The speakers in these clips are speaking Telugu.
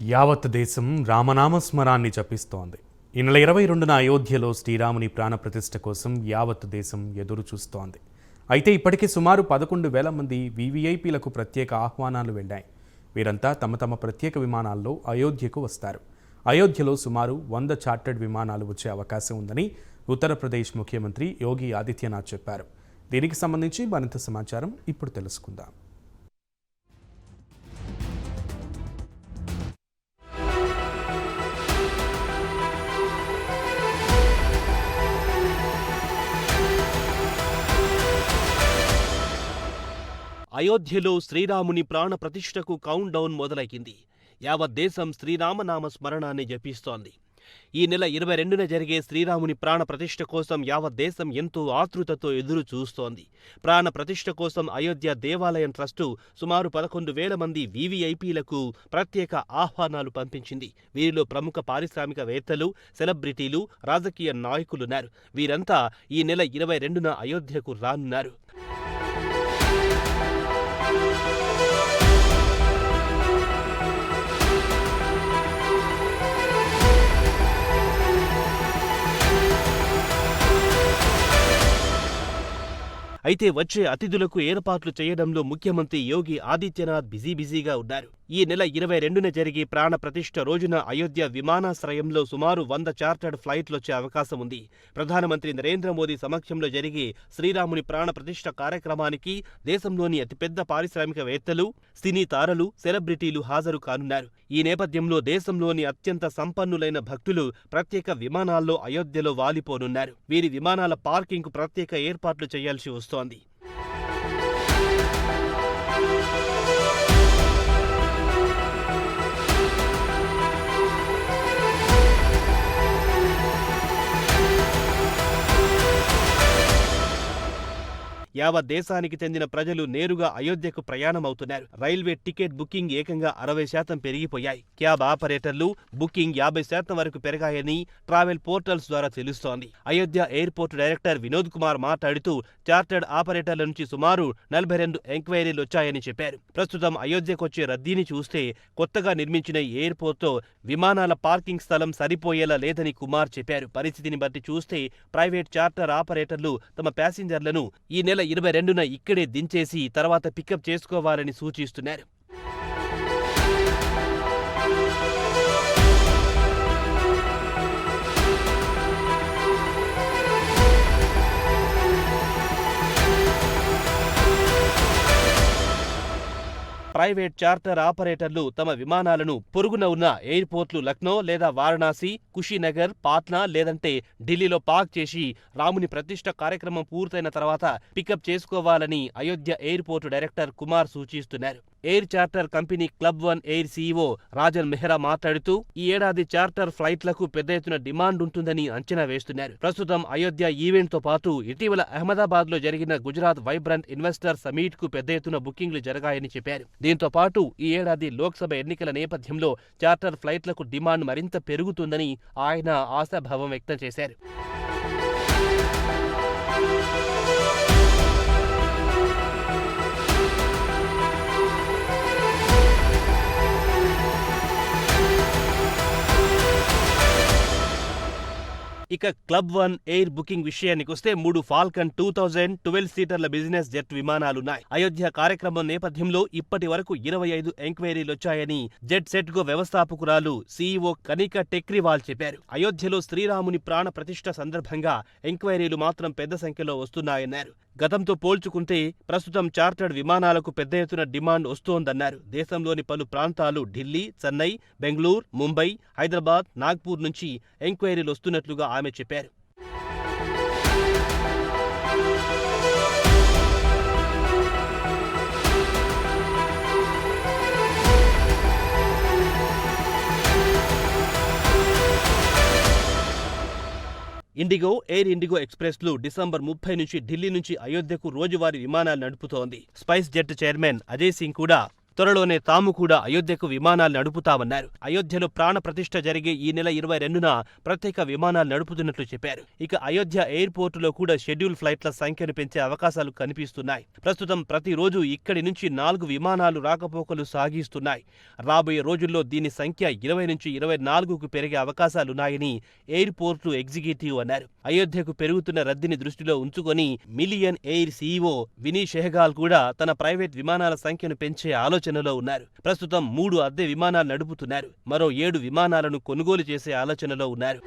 యావత్ దేశం రామనామస్మరాన్ని జపిస్తోంది. ఈ నెల ఇరవై రెండున అయోధ్యలో శ్రీరాముని ప్రాణప్రతిష్ఠ కోసం యావత్ దేశం ఎదురు చూస్తోంది. అయితే ఇప్పటికే సుమారు పదకొండు వేల మంది వివిఐపీలకు ప్రత్యేక ఆహ్వానాలు వెళ్ళాయి. వీరంతా తమ తమ ప్రత్యేక విమానాల్లో అయోధ్యకు వస్తారు. అయోధ్యలో సుమారు వంద చార్టర్డ్ విమానాలు వచ్చే అవకాశం ఉందని ఉత్తరప్రదేశ్ ముఖ్యమంత్రి యోగి ఆదిత్యనాథ్ చెప్పారు. దీనికి సంబంధించి మరింత సమాచారం ఇప్పుడు తెలుసుకుందాం. అయోధ్యలో శ్రీరాముని ప్రాణ ప్రతిష్ఠకు కౌంట్ డౌన్ మొదలైంది. యావత్ దేశం శ్రీరామనామ స్మరణాన్ని జపిస్తోంది. ఈ నెల ఇరవై రెండున జరిగే శ్రీరాముని ప్రాణ ప్రతిష్ఠ కోసం యావత్ దేశం ఎంతో ఆతృతతో ఎదురు చూస్తోంది. ప్రాణ ప్రతిష్ఠ కోసం అయోధ్య దేవాలయం ట్రస్టు సుమారు పదకొండు వేల మంది వీవీఐపీలకు ప్రత్యేక ఆహ్వానాలు పంపించింది. వీరిలో ప్రముఖ పారిశ్రామికవేత్తలు సెలబ్రిటీలు రాజకీయ నాయకులున్నారు. వీరంతా ఈ నెల ఇరవై రెండున అయోధ్యకు రానున్నారు. అయితే వచ్చే అతిథులకు ఏర్పాట్లు చేయడంలో ముఖ్యమంత్రి యోగి ఆదిత్యనాథ్ బిజీ బిజీగా ఉన్నారు. ఈ నెల ఇరవై రెండున జరిగే ప్రాణప్రతిష్ఠ రోజున అయోధ్య విమానాశ్రయంలో సుమారు వంద చార్టర్డ్ ఫ్లైట్లొచ్చే అవకాశం ఉంది. ప్రధానమంత్రి నరేంద్ర మోదీ సమక్షంలో జరిగే శ్రీరాముని ప్రాణప్రతిష్ఠ కార్యక్రమానికి దేశంలోని అతిపెద్ద పారిశ్రామికవేత్తలు సినీ తారలు సెలబ్రిటీలు హాజరు కానున్నారు. ఈ నేపథ్యంలో దేశంలోని అత్యంత సంపన్నులైన భక్తులు ప్రత్యేక విమానాల్లో అయోధ్యలో వాలిపోనున్నారు. వీరి విమానాల పార్కింగ్కు ప్రత్యేక ఏర్పాట్లు చేయాల్సి వస్తోంది. యావత్ దేశానికి చెందిన ప్రజలు నేరుగా అయోధ్యకు ప్రయాణమవుతున్నారు. రైల్వే టికెట్ బుకింగ్ ఏకంగా అరవై శాతం పెరిగిపోయాయి. క్యాబ్ ఆపరేటర్లు బుకింగ్ యాభై శాతం వరకు పెరిగాయని ట్రావెల్ పోర్టల్స్ ద్వారా తెలుస్తోంది. అయోధ్య ఎయిర్పోర్ట్ డైరెక్టర్ వినోద్ కుమార్ మాట్లాడుతూ చార్టర్డ్ ఆపరేటర్ల నుంచి సుమారు నలభై రెండు ఎంక్వైరీలు వచ్చాయని చెప్పారు. ప్రస్తుతం అయోధ్యకొచ్చే రద్దీని చూస్తే కొత్తగా నిర్మించిన ఎయిర్పోర్ట్తో విమానాల పార్కింగ్ స్థలం సరిపోయేలా లేదని కుమార్ చెప్పారు. పరిస్థితిని బట్టి చూస్తే ప్రైవేట్ చార్టర్ ఆపరేటర్లు తమ ప్యాసింజర్లను ఈ నెల ఇరవై రెండున ఇక్కడే దించేసి తర్వాత పికప్ చేసుకోవాలని సూచిస్తున్నారు. ప్రైవేట్ చార్టర్ ఆపరేటర్లు తమ విమానాలను పొరుగున ఉన్న ఎయిర్పోర్ట్లు లక్నో లేదా వారణాసి కుషీనగర్ పాట్నా లేదంటే ఢిల్లీలో పార్క్ చేసి రాముని ప్రతిష్ట కార్యక్రమం పూర్తయిన తర్వాత పికప్ చేసుకోవాలని అయోధ్య ఎయిర్పోర్టు డైరెక్టర్ కుమార్ సూచిస్తున్నారు. Air charter company club one air CEO Rajan Mehra మాట్లాడుతూ ఈ ఏడాది చార్టర్ ఫ్లైట్లకు పెద్ద ఎత్తున డిమాండ్ ఉంటుందని అంచనా వేస్తున్నారు. ప్రస్తుతం అయోధ్య ఈవెంట్తో పాటు ఇటీవల అహ్మదాబాద్లో జరిగిన గుజరాత్ వైబ్రంట్ ఇన్వెస్టర్ సమీట్కు పెద్ద ఎత్తున బుకింగ్లు జరగాయని చెప్పారు. దీంతో పాటు ఈ ఏడాది లోక్సభ ఎన్నికల నేపథ్యంలో చార్టర్ ఫ్లైట్లకు డిమాండ్ మరింత పెరుగుతుందని ఆయన ఆశాభావం వ్యక్తం చేశారు. ఇక క్లబ్ వన్ ఎయిర్ బుకింగ్ విషయానికి వస్తే మూడు ఫాల్కన్ టూ థౌజండ్ ట్వెల్వ్ సీటర్ల బిజినెస్ జెట్ విమానాలున్నాయి. అయోధ్య కార్యక్రమం నేపథ్యంలో ఇప్పటి వరకు ఇరవై ఐదు ఎంక్వైరీలు వచ్చాయని జెట్ సెట్ గో వ్యవస్థాపకురాలు సీఈఓ కనిక టెక్రివాల్ చెప్పారు. అయోధ్యలో శ్రీరాముని ప్రాణ ప్రతిష్ఠ సందర్భంగా ఎంక్వైరీలు మాత్రం పెద్ద సంఖ్యలో వస్తున్నాయన్నారు. గతంతో పోల్చుకుంటే ప్రస్తుతం చార్టర్డ్ విమానాలకు పెద్ద ఎత్తున డిమాండ్ వస్తోందన్నారు. దేశంలోని పలు ప్రాంతాలు ఢిల్లీ చెన్నై బెంగళూరు ముంబై హైదరాబాద్ నాగ్పూర్ నుంచి ఎంక్వైరీలు వస్తున్నట్లుగా ఆమె చెప్పారు. ఇండిగో ఎయిర్ ఇండిగో ఎక్స్ప్రెస్లు డిసెంబర్ ముప్పై నుంచి ఢిల్లీ నుంచి అయోధ్యకు రోజువారీ విమానాలు నడుపుతోంది. SpiceJet chairman Ajay Singh కూడా త్వరలోనే తాము కూడా అయోధ్యకు విమానాలు నడుపుతామన్నారు. అయోధ్యలో ప్రాణ ప్రతిష్ఠ జరిగే ఈ నెల ఇరవై రెండున ప్రత్యేక విమానాలు నడుపుతున్నట్లు చెప్పారు. ఇక అయోధ్య ఎయిర్పోర్టులో కూడా షెడ్యూల్ ఫ్లైట్ల సంఖ్యను పెంచే అవకాశాలు కనిపిస్తున్నాయి. ప్రస్తుతం ప్రతిరోజు ఇక్కడి నుంచి నాలుగు విమానాలు రాకపోకలు సాగిస్తున్నాయి. రాబోయే రోజుల్లో దీని సంఖ్య ఇరవై నుంచి ఇరవై నాలుగుకు పెరిగే అవకాశాలున్నాయని ఎయిర్పోర్టు ఎగ్జిక్యూటివ్ అన్నారు. అయోధ్యకు పెరుగుతున్న రద్దీని దృష్టిలో ఉంచుకొని million air CEO Vinee Sehgal కూడా తన ప్రైవేట్ విమానాల సంఖ్యను పెంచే ఆలోచనలో ఉన్నారు. ప్రస్తుతం మూడు అద్దె విమానాలు నడుపుతున్నారు. మరో ఏడు విమానాలను కొనుగోలు చేసే ఆలోచనలో ఉన్నారు.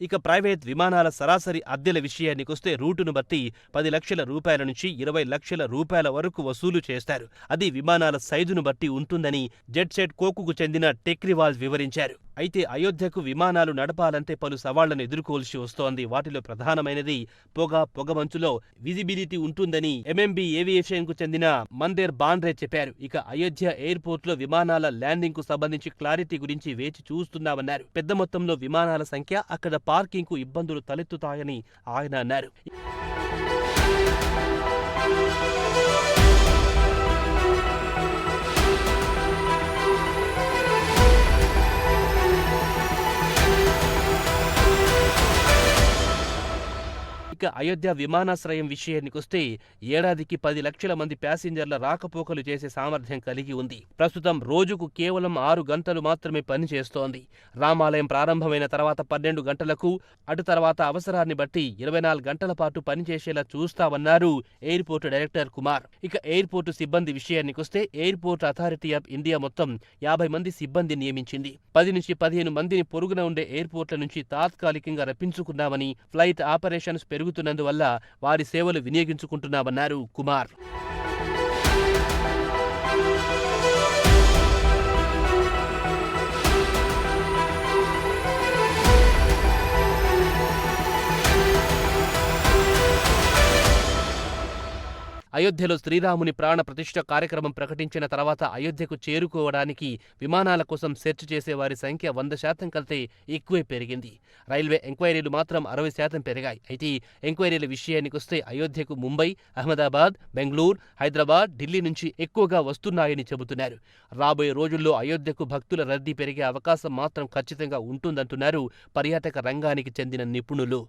ఇక ప్రైవేట్ విమానాల సరాసరి అద్దెల విషయానికొస్తే రూటును బట్టి పది లక్షల రూపాయల నుంచి ఇరవై లక్షల రూపాయల వరకు వసూలు చేస్తారు. అది విమానాల సైజును బట్టి ఉంటుందని జెట్సెట్ కోకుకు చెందిన టెక్రివాల్ వివరించారు. అయితే అయోధ్యకు విమానాలు నడపాలంటే పలు సవాళ్ళను ఎదుర్కోవాల్సి వస్తోంది. వాటిలో ప్రధానమైనది పొగ పొగమంచులో విజిబిలిటీ ఉంటుందని ఎంఎంబి ఏవియేషన్కు చెందిన మందేర్ బాండ్రే చెప్పారు. ఇక అయోధ్య ఎయిర్పోర్ట్లో విమానాల ల్యాండింగ్కు సంబంధించి క్లారిటీ గురించి వేచి చూస్తున్నామన్నారు. పెద్ద మొత్తంలో విమానాల సంఖ్య అక్కడ పార్కింగ్కు ఇబ్బందులు తలెత్తుతాయని ఆయన అన్నారు. ఇక అయోధ్య విమానాశ్రయం విషయానికొస్తే ఏడాదికి పది లక్షల మంది ప్యాసింజర్ల రాకపోకలు చేసే సామర్థ్యం కలిగి ఉంది. ప్రస్తుతం రోజుకు కేవలం ఆరు గంటలు మాత్రమే పనిచేస్తోంది రామాలయం ప్రారంభమైన తర్వాత పన్నెండు గంటలకు అటు తర్వాత అవసరాన్ని బట్టి ఇరవై నాలుగు గంటల పాటు పనిచేసేలా చూస్తామన్నారు ఎయిర్పోర్టు డైరెక్టర్ కుమార్. ఇక ఎయిర్పోర్టు సిబ్బంది విషయానికొస్తే ఎయిర్పోర్ట్ అథారిటీ ఆఫ్ ఇండియా మొత్తం యాభై మంది సిబ్బంది నియమించింది. పది నుంచి పదిహేను మందిని పొరుగున ఉండే ఎయిర్పోర్ట్ల నుంచి తాత్కాలికంగా రప్పించుకున్నామని ఫ్లైట్ ఆపరేషన్స్ పెరుగు పెరుగుతున్నందువల్ల వారి సేవలు వినియోగించుకుంటున్నామన్నారు కుమార్. అయోధ్యలో శ్రీరాముని ప్రాణ ప్రతిష్ఠ కార్యక్రమం ప్రకటించిన తర్వాత అయోధ్యకు చేరుకోవడానికి విమానాల కోసం సెర్చ్ చేసే వారి సంఖ్య వంద శాతం కంటే ఎక్కువే పెరిగింది. రైల్వే ఎంక్వైరీలు మాత్రం అరవై శాతం పెరిగాయి. అయితే ఎంక్వైరీల విషయానికొస్తే అయోధ్యకు ముంబై అహ్మదాబాద్ బెంగళూరు హైదరాబాద్ ఢిల్లీ నుంచి ఎక్కువగా వస్తున్నాయని చెబుతున్నారు. రాబోయే రోజుల్లో అయోధ్యకు భక్తుల రద్దీ పెరిగే అవకాశం మాత్రం ఖచ్చితంగా ఉంటుందంటున్నారు పర్యాటక రంగానికి చెందిన నిపుణులు.